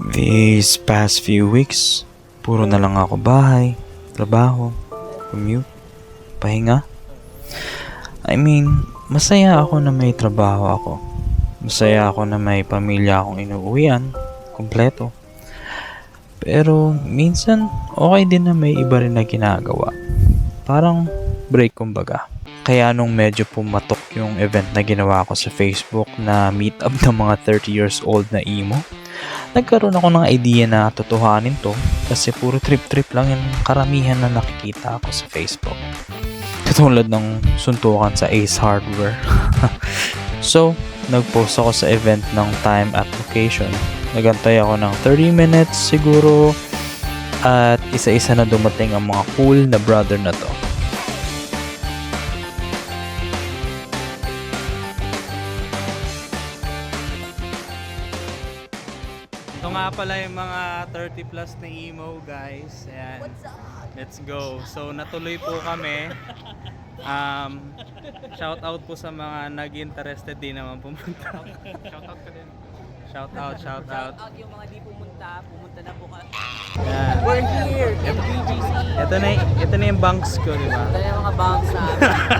These past few weeks, puro na lang ako bahay, trabaho, commute, pahinga. I mean, masaya ako na may trabaho ako. Masaya ako na may pamilya akong inuuwian, kompleto. Pero minsan, okay din na may iba rin na ginagawa. Parang break kumbaga. Kaya nung medyo pumatok yung event na ginawa ko sa Facebook na meetup ng mga 30 years old na emo, nagkaroon ako ng idea na totohanin to kasi puro trip-trip lang yung karamihan na nakikita ako sa Facebook. Katulad ng suntukan sa Ace Hardware. so, nag-post ako sa event ng time at location. Nagantay ako ng 30 minutes siguro at isa-isa na dumating ang mga cool na brother na to. Ito nga pala yung mga 30 plus na emo guys. Ayan. Let's go. So natuloy po kami. Um, shout out po sa mga nag-interested din naman pumunta. shout out ka din. Shout out, shout out. out yung mga di pumunta, pumunta na po ka. Ayan. We're here, MDGC. Ito na, ito na yung banks ko, di ba? Ito na yung mga banks sa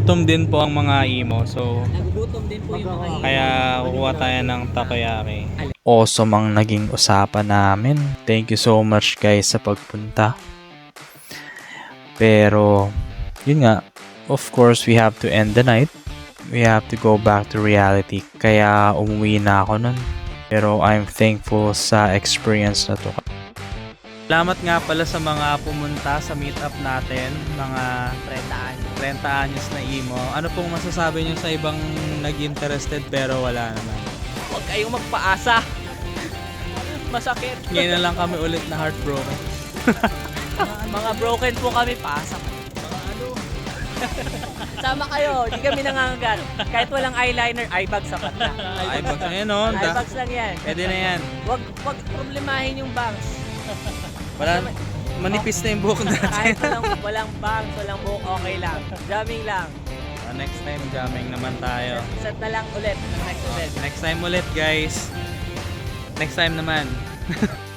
Gutom din po ang mga emo. So, Nagugutom din po yung mga imo. kaya kukuha tayo ng takoyaki. Awesome ang naging usapan namin. Thank you so much guys sa pagpunta. Pero, yun nga, of course we have to end the night. We have to go back to reality. Kaya umuwi na ako nun. Pero I'm thankful sa experience na to. Salamat nga pala sa mga pumunta sa meetup natin, mga 30 anos. 30 anyos na emo. Ano pong masasabi nyo sa ibang nag-interested pero wala naman? Huwag kayong magpaasa. Masakit. Ngayon na lang kami ulit na heartbroken. mga broken po kami, paasa kami. Mga ano. Sama kayo, di kami nangangagat. Kahit walang eyeliner, eyebag sapat na. Ay, bags na yan, oh. Da- Eyebags lang yan. Pwede na yan. Wag, wag problemahin yung bangs. Wala, manipis na yung buhok natin. Kahit walang, walang bangs, walang buhok, okay lang. Jamming lang. Ah, next time, jamming naman tayo. Set na lang ulit next event. Next time ulit, guys. Next time naman.